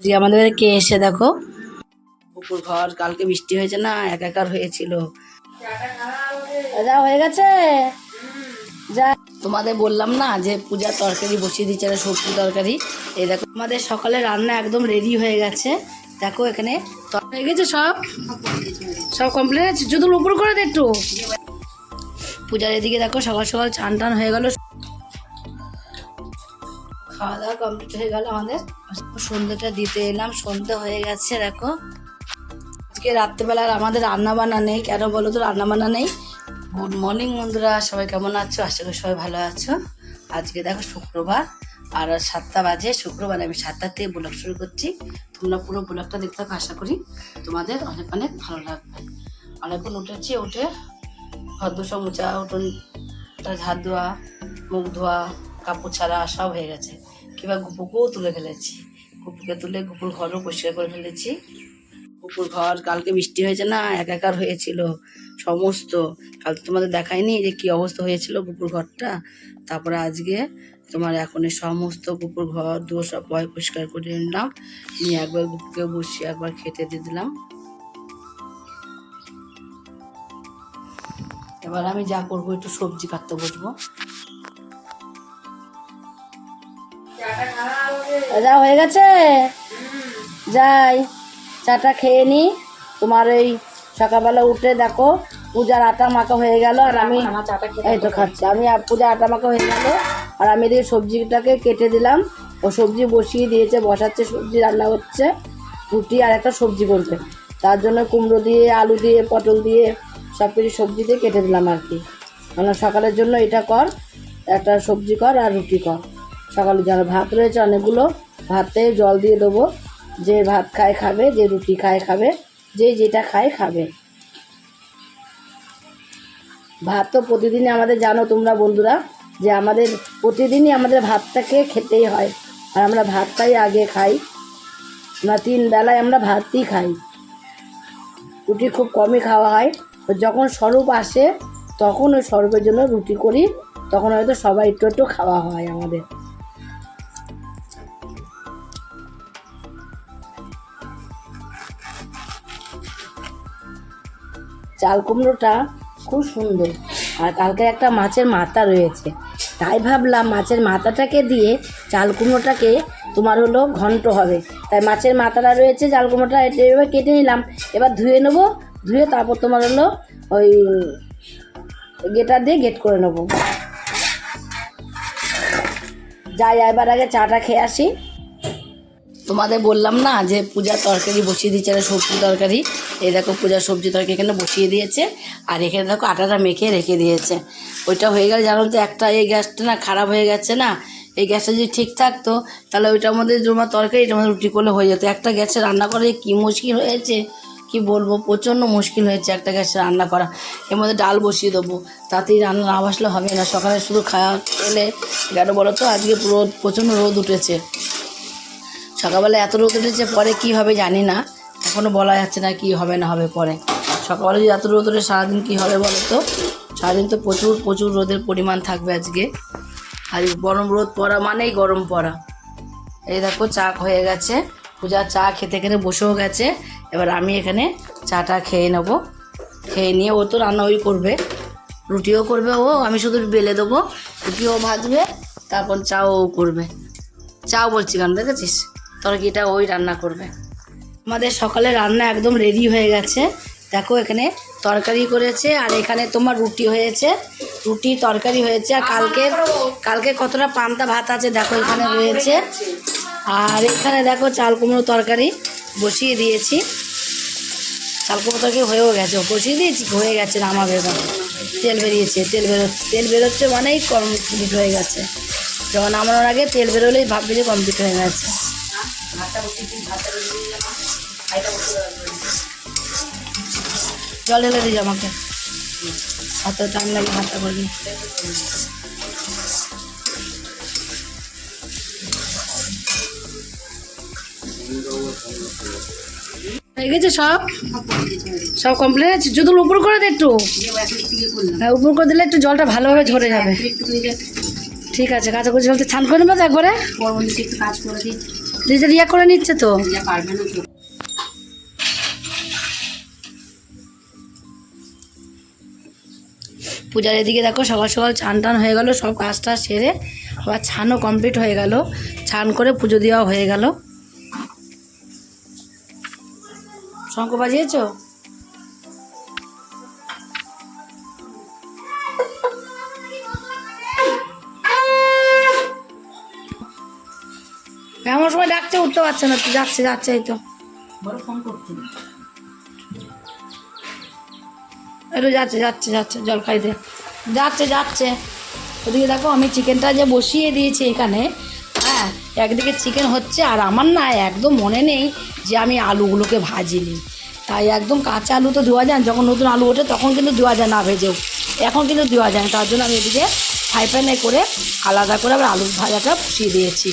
আজকে আমাদের কে এসে দেখো। পুকুর ঘর, কালকে বৃষ্টি হয়েছে না, একাকার হয়েছিল। যা, হয়ে গেছে? যা। তোমাদের বললাম না যে পূজার তরকারি বসিয়ে দিচ্ছে একটা সবজি তরকারি। এই দেখো, আমাদের সকালে রান্না একদম রেডি হয়ে গেছে। দেখো এখানে হয়ে গেছে সব? সব কমপ্লিট আছে শুধু উপর করে দে একটু। পূজার এদিকে দেখো, সকাল সকাল চান টান হয়ে গেল। খাওয়া দাওয়া কমপ্লিট হয়ে গেল আমাদের। সন্ধ্যেটা দিতে এলাম, সন্ধ্যে হয়ে গেছে, দেখো। আজকে রাত্রেবেলার আমাদের রান্না বান্না নেই, কেন বলো তো রান্না বান্না নেই? গুড মর্নিং বন্ধুরা, সবাই কেমন আছো? আশা করি সবাই ভালো আছো। আজকে দেখো শুক্রবার, আর সাতটা বাজে, শুক্রবার আমি সাতটার থেকে ব্লগ শুরু করছি। তোমরা পুরো ব্লগটা দেখতে থাকো, আশা করি তোমাদের অনেক অনেক ভালো লাগবে। অনেকক্ষণ উঠেছি, উঠে ঘর দুশো মোচা উঠোন ঝাড় ধোয়া মুখ ধোয়া, কাপড় ছাড়া সব হয়ে গেছে। কিংবা গুপুকেও তুলে ফেলেছি। গুপুকে তুলে গুপুর ঘরও পরিষ্কার করে ফেলেছি। গুপুর ঘর কালকে বৃষ্টি হয়েছে না, একাকার হয়েছিল সমস্ত। কাল তোমাদের দেখায়নি যে কি অবস্থা হয়েছিল গুপুর ঘরটা। তারপরে আজকে তোমার এখন সমস্ত পুকুর ঘর, দুয়ার সব পয় পরিষ্কার করে নিলাম। নিয়ে একবার গুপুকে বসিয়ে একবার খেতে দিয়ে দিলাম। এবার আমি যা করব, একটু সবজি কাটতে বসবো। যা হয়ে গেছে? যাই চাটা খেয়ে নি। তোমার এই সকালবেলা উঠে দেখো পূজার আটা মাখা হয়ে গেল আর আমি এই তো খাচ্ছি। আমি আর পূজার আটা মাখা হয়ে গেল আর আমি এদিকে সবজিটাকে কেটে দিলাম। ও সবজি বসিয়ে দিয়েছে বসাচ্ছে সবজি রান্না হচ্ছে রুটি আর একটা সবজি করবে তার জন্য কুমড়ো দিয়ে আলু দিয়ে পটল দিয়ে সব কিছু সবজি দিয়ে কেটে দিলাম আর কি। মানে সকালের জন্য এটা কর একটা সবজি কর আর রুটি কর। সকালে যেন ভাত রয়েছে, অনেকগুলো ভাতে জল দিয়ে দেবো। যে ভাত খায় খাবে, যে রুটি খায় খাবে, যে যেটা খায় খাবে। ভাত তো প্রতিদিনই আমাদের, জানো তোমরা বন্ধুরা, যে আমাদের প্রতিদিনই আমাদের ভাতটাকে খেতেই হয়। আর আমরা ভাতটাই আগে খাই। না, তিন বেলায় আমরা ভাতই খাই। রুটি খুব কমই খাওয়া হয়। যখন স্বরূপ আসে, তখন ওই স্বরূপের জন্য রুটি করি। তখন হয়তো সবাই একটু একটু খাওয়া হয় আমাদের। চাল কুমড়োটা খুব সুন্দর। আর কালকে একটা মাছের মাথা রয়েছে। তাই ভাবলাম মাছের মাথাটাকে দিয়ে চাল কুমড়োটাকে তোমার হলো ঘন্ট হবে। তাই মাছের মাথাটা রয়েছে, চাল কুমড়োটা এবার কেটে নিলাম। এবার ধুয়ে নেব, ধুয়ে তারপর তোমার হলো ওই গেটার দিয়ে গেট করে নেব। যাই, এবার আগে চাটা খেয়ে আসি। তোমাদের বললাম না যে পূজা তরকারি বসিয়ে দিচ্ছে একটা সবজি তরকারি। এই দেখো পূজার সবজি তরকারি এখানে বসিয়ে দিয়েছে। আর এখানে দেখো আটাটা মেখে রেখে দিয়েছে। ওইটা হয়ে গেলে জানো তো একটা, এই গ্যাসটা না খারাপ হয়ে গেছে না? এই গ্যাসটা যদি ঠিক থাকতো, তাহলে ওইটার মধ্যে তোমার তরকারি, এটার মধ্যে রুটি করলে হয়ে যেত। একটা গ্যাসে রান্না করে কী মুশকিল হয়েছে? কি বলব? প্রচণ্ড মুশকিল হয়েছে একটা গ্যাসে রান্না করা। এর মধ্যে ডাল বসিয়ে দেবো। তাতেই রান্না না বসলে হবে না। সকালে শুধু খাওয়া খেলে কেন বলো তো? আজকে পুরো প্রচণ্ড রোদ উঠেছে। সকালবেলা এত রোদ উঠেছে, পরে কি হবে জানি না। এখনও বলা যাচ্ছে না কি হবে, না হবে পরে। সকালবেলা যদি এত রোদ ওঠে, সারাদিন কী হবে বলো তো? সারাদিন তো প্রচুর প্রচুর রোদের পরিমাণ থাকবে আজকে। আর গরম রোদ পড়া মানেই গরম পড়া। এই দেখো, চা হয়ে গেছে। পূজা চা খেতে খেতে বসেও গেছে। এবার আমি এখানে চাটা খেয়ে নেব। খেয়ে নিয়ে ও তো রান্না ওই করবে। রুটিও করবে ও, আমি শুধু বেলে দেবো। রুটিও ভাজবে, তারপর চাও করবে। চাও বলছি কেন, দেখেছিস? তরকারিটা ওই রান্না করবে। আমাদের সকালে রান্না একদম রেডি হয়ে গেছে। দেখো এখানে তরকারি করেছে আর এখানে তোমার রুটি হয়েছে। রুটি তরকারি হয়েছে আর কালকে কালকে কতটা পান্তা ভাত আছে দেখো এখানে রয়েছে। আর এখানে দেখো চাল কুমড়ো তরকারি বসিয়ে দিয়েছি। চাল কুমড়ো তরকারি হয়েও গেছে, বসিয়ে দিয়েছি, হয়ে গেছে নামাবে এবার তেল বেরিয়েছে, তেল বেরোচ্ছে তেল বেরোচ্ছে মানেই কমপ্লিট হয়ে গেছে। যখন নামানোর আগে তেল বেরোলেই ভাববে যে কমপ্লিট হয়ে গেছে। জল ঢেলে দিই আমাকে অত টাইম লাগে হয়ে গেছে সব সব কমপ্লিট আছে শুধু উপর করে দে একটু হ্যাঁ উপর করে দিলে একটু জলটা ভালোভাবে ঝরে যাবে ঠিক আছে কাঁচা করে জলটা ছান করে নেবে তো একবারে নিজে রিয়া করে নিচ্ছে তো? পূজার এদিকে দেখো সকাল সকাল চান টান হয়ে গেল, সব কাজ টাজ সেরে আবার ছানও কমপ্লিট হয়ে গেল। ছান করে পুজো দেওয়া হয়ে গেল। শঙ্খ বাজিয়েছো? এমন সময় ডাকছে উঠতে পারছে না। তো যাচ্ছে যাচ্ছে এই তো। একটু যাচ্ছে যাচ্ছে যাচ্ছে জল খাইতে যাচ্ছে যাচ্ছে। ওদিকে দেখো আমি চিকেনটা যে বসিয়ে দিয়েছি এখানে হ্যাঁ একদিকে চিকেন হচ্ছে আর আমার না একদম মনে নেই যে আমি আলুগুলোকে ভাজিনি। তাই একদম কাঁচা আলু তো দেওয়া যায় না। যখন নতুন আলু ওঠে তখন কিন্তু দেওয়া যায় না ভেজেও। এখন কিন্তু দেওয়া যায় তার জন্য আমি এদিকে ফ্রাই প্যানে করে আলাদা করে আবার আলু ভাজাটা বসিয়ে দিয়েছি।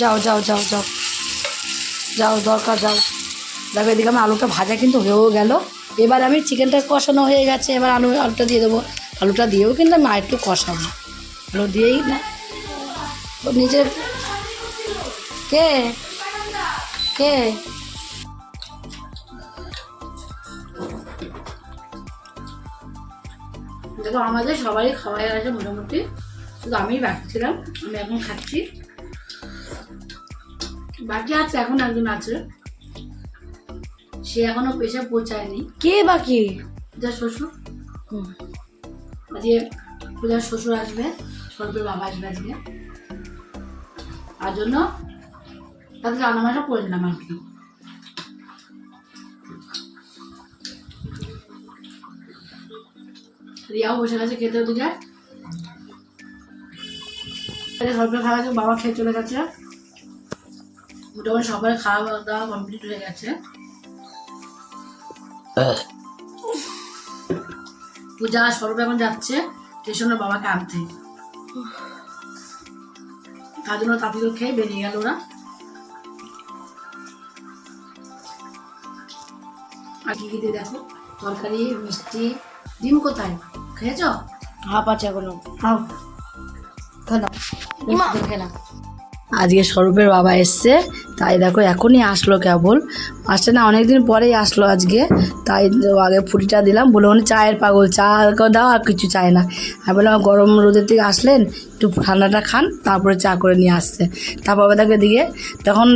যাও যাও যাও যাও। যাও, দরকার, যাও। দেখো, এদিকে আমার আলুটা ভাজা কিন্তু হয়েও গেল। এবার আমি চিকেনটা কষানো হয়ে গেছে। এবার আলু, আলুটা দিয়ে দেবো। আলুটা দিয়েও কিন্তু আমি আরেকটু কষাবো। আলু দিয়েই না। নিজের কে? কে? দেখো, আমাদের সবারই খাওয়া হয়ে গেছে মোটামুটি। শুধু আমি বাকি ছিলাম। আমি এখন খাচ্ছি। বাকি আছে এখন একজন আছে। সে এখনও পেশা পৌঁছায়নি। কে বাকি? পূজার শ্বশুর। আজকে পূজার শ্বশুর আসবে সর্বের বাবা আসবে আজকে। তার জন্য তাদের রান্নাবান্না করে দিলাম আর কি। রিয়াও বসে গেছে খেতে ওদিকে। সর্বের খাওয়া বাবা খেয়ে চলে গেছে। মোটামুটি সবার খাওয়া দাওয়া কমপ্লিট হয়ে গেছে। পূজা সর্ব এখন যাচ্ছে স্টেশনের বাবাকে আনতে। তার জন্য তাঁতিগুলো খেয়ে বেরিয়ে গেল ওরা। আর কি কি দিয়ে দেখো? তরকারি মিষ্টি। ডিম কোথায়? খেয়েছ? হাফ আছে এখনও। হাও খেলা আজকে স্বরূপের বাবা এসছে। তাই দেখো, এখনই আসলো কেবল। আসছে না, অনেকদিন পরেই আসলো আজকে। তাই আগে ফুটিটা দিলাম। বলে উনি চায়ের পাগল, চা দাও, আর কিছু চায় না। আমি বললাম, গরম রোদের থেকে আসলেন? একটু ঠান্ডাটা খান, তারপরে চা করে নিয়ে আসছে। তারপর দেখো দিকে তখন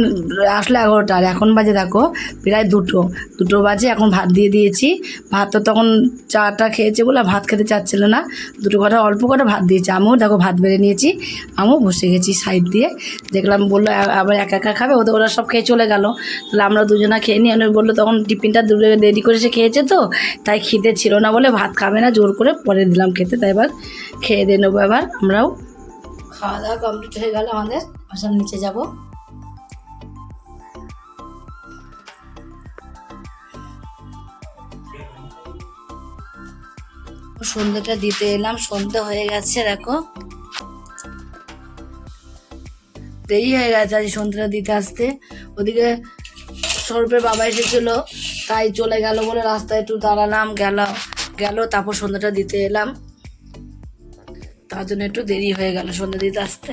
আসলো এগারোটা, আর এখন বাজে দেখো, প্রায় দুটো। দুটো বাজে, এখন ভাত দিয়ে দিয়েছি। ভাত তো তখন চাটা খেয়েছে বলে ভাত খেতে চাচ্ছিল না। দুটো কটা, অল্প কটা ভাত দিয়েছি। আমিও দেখো ভাত বেড়ে নিয়েছি। আমিও বসে গেছি সাইড দিয়ে। দেখলাম বলল আবার একা একা খাবে? ওদের ওরা সব খেয়ে চলে গেল। তাহলে আমরা দুজনা খেয়ে নিই আমি বলল, তখন টিফিনটা দূরে রেডি করে সে খেয়েছে তো, তাই খিদে ছিল না বলে ভাত খাবে না, জোর করে পরে দিলাম খেতে। তাই এবার খেয়ে দিয়ে নেব, এবার আমরাও খাওয়া দাওয়া কমপ্লিট হয়ে গেল আমাদের। বাসার নিচে যাব। সন্ধ্যেটা দিতে এলাম, সন্ধ্যে হয়ে গেছে, দেখো। দেরি হয়ে গেছে আজ সন্ধ্যা দিতে আসতে। ওদিকে সরূপের বাবা এসেছিল, তাই চলে গেল বলে রাস্তায় একটু দাঁড়ালাম, গেল গেল, তারপর সন্ধ্যাটা দিতে এলাম। তার জন্য একটু দেরি হয়ে গেল সন্ধ্যা দিতে আসতে।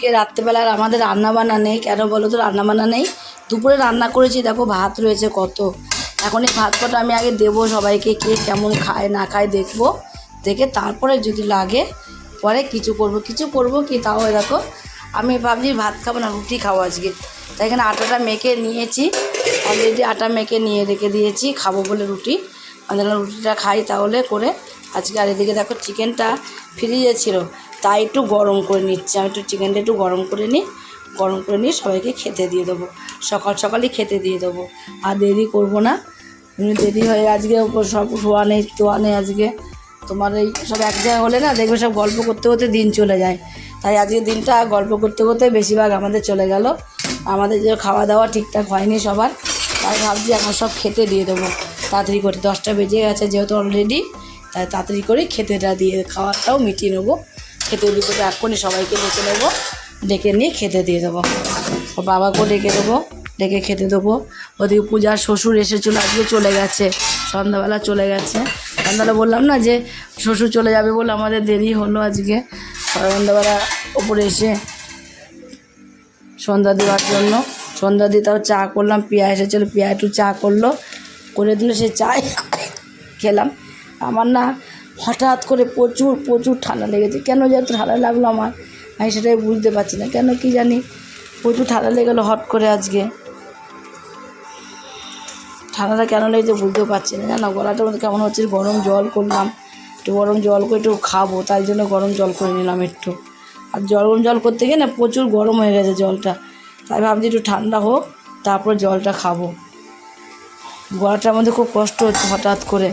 আজকে রাত্রেবেলার আমাদের রান্না বান্না নেই। কেন বলো তো? রান্না বান্না নেই। দুপুরে রান্না করেছি, দেখো ভাত রয়েছে কত। এখন এই ভাত কটা আমি আগে দেবো সবাইকে, কে কেমন খায়, না খায় দেখব। দেখে তারপরে যদি লাগে, পরে কিছু করব। কিছু করব কি তাও দেখো। আমি ভাবছি ভাত খাব না, রুটি খাব আজকে। তাই এখানে আটাটা মেখে নিয়েছি। অলরেডি আটা মেখে নিয়ে রেখে দিয়েছি, খাব বলে রুটি। আমাদের রুটিটা খাই তাহলে করে আজকে আর এদিকে দেখো চিকেনটা ফ্রিজে ছিল। তাই একটু গরম করে নিচ্ছি। আমি একটু চিকেনটা একটু গরম করে নিই, গরম করে নিয়ে সবাইকে খেতে দিয়ে দেবো। সকাল সকালই খেতে দিয়ে দেবো। আর দেরি করব না। দেরি হয়ে আজকে সব শোয়া নেই, তোয়া নেই আজকে। তোমার এই সব এক জায়গায় হলে না দেখবে সব গল্প করতে করতে দিন চলে যায়। তাই আজকে দিনটা গল্প করতে করতে বেশিরভাগ আমাদের চলে গেল। আমাদের যে খাওয়া দাওয়া ঠিকঠাক হয়নি সবার, তাই ভাবছি এখন সব খেতে দিয়ে দেবো। তাড়াতাড়ি করে দশটা বেজে গেছে যেহেতু অলরেডি তাই তাড়াতাড়ি করে খেতেটা দিয়ে খাওয়াটাও মিটিয়ে নেব। খেতে দিতে এক্ষুনি সবাইকে ডেকে নেব। ডেকে নিয়ে খেতে দিয়ে দেবো। বাবাকেও ডেকে দেবো, ডেকে খেতে দেবো। ওদিকে পূজার শ্বশুর এসেছিল, আজকে চলে গেছে, সন্ধ্যাবেলা চলে গেছে। সন্ধ্যাবেলা বললাম না যে শ্বশুর চলে যাবে বলে আমাদের দেরি হলো আজকে। সন্ধ্যাবেলা ওপরে এসে সন্ধ্যা দেওয়ার জন্য, সন্ধ্যা দিয়ে তাও চা করলাম, পিয়া এসেছিল, পিয়া একটু চা করল। করে দিল, সে চা খেলাম। আমার না হঠাৎ করে প্রচুর প্রচুর ঠান্ডা লেগেছে। কেন যে এত ঠান্ডা লাগল আমার? আমি সেটাই বুঝতে পারছি না। কেন কি জানি? প্রচুর ঠান্ডা লেগে গেলো হট করে আজকে। ঠান্ডাটা কেন লেগেছে বুঝতেও পারছি না। জানো গলাটার মধ্যে কেমন হচ্ছে, গরম জল করলাম। একটু গরম জল করে একটু খাব, তাই জন্য গরম জল করে নিলাম একটু। আর জল, গরম জল করতে গিয়ে না প্রচুর গরম হয়ে গেছে জলটা। তাই ভাবছি একটু ঠান্ডা হোক, তারপর জলটা খাব। গলাটার মধ্যে খুব কষ্ট হচ্ছে হঠাৎ করে।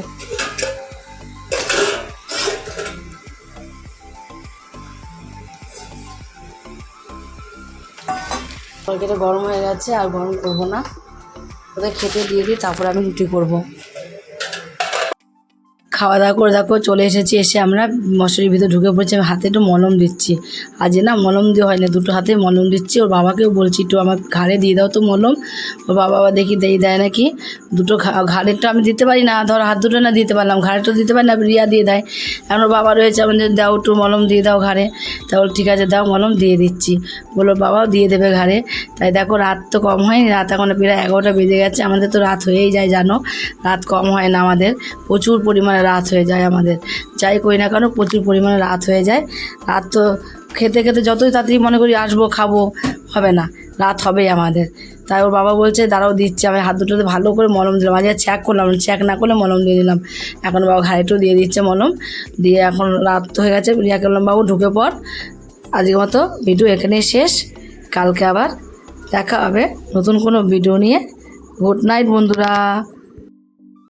তরকারিটা গরম হয়ে গেছে, আর গরম করব না। ওদের খেতে দিয়ে দিই, তারপর আমি রুটি করব। খাওয়া দাওয়া করে দেখো চলে এসেছি, এসে আমরা মশারির ভিতরে ঢুকে পড়েছি। আমি হাতে একটু মলম দিচ্ছি। আজ না মলম দিয়ে হয় না, দুটো হাতে মলম দিচ্ছি। ওর বাবাকেও বলছি, একটু আমার ঘাড়ে দিয়ে দাও তো মলম। ওর বাবা দেখি দিয়ে দেয় নাকি। দুটো ঘাড়েরটা আমি দিতে পারি না, ধর হাত দুটো না দিতে পারলাম, ঘাড়েরটা দিতে পারি না রিয়া দিয়ে দেয়। এখন ওর বাবা রয়েছে আমাদের দাও একটু মলম দিয়ে দাও ঘাড়ে। তা বল ঠিক আছে, দাও মলম, দিয়ে দিচ্ছি। বলো বাবাও দিয়ে দেবে ঘাড়ে। তাই দেখো রাত তো কম হয়নি, রাত এখন প্রায় এগারোটা বেজে গেছে। আমাদের তো রাত হয়েই যায়, জানো? রাত কম হয় না আমাদের। প্রচুর পরিমাণে রাত হয়ে যায় আমাদের। যাই করি না কেন, প্রচুর পরিমাণে রাত হয়ে যায়। রাত তো খেতে খেতে যতই তাড়াতাড়ি মনে করি আসব, খাব, হবে না। রাত হবেই আমাদের। তাই ওর বাবা বলছে, দাঁড়াও, দিচ্ছে। আমি হাত দুটোতে ভালো করে মলম দিলাম। আজকে চেক করলাম চেক না করলে মলম দিয়ে দিলাম। এখন বাবা ঘাড়িটাও দিয়ে দিচ্ছে মলম। দিয়ে এখন রাত তো হয়ে গেছে। রিয়াকে বললাম বাবু ঢুকে পড়। আজকের মতো ভিডিও এখানেই শেষ। কালকে আবার দেখা হবে নতুন কোনো ভিডিও নিয়ে। গুড নাইট বন্ধুরা।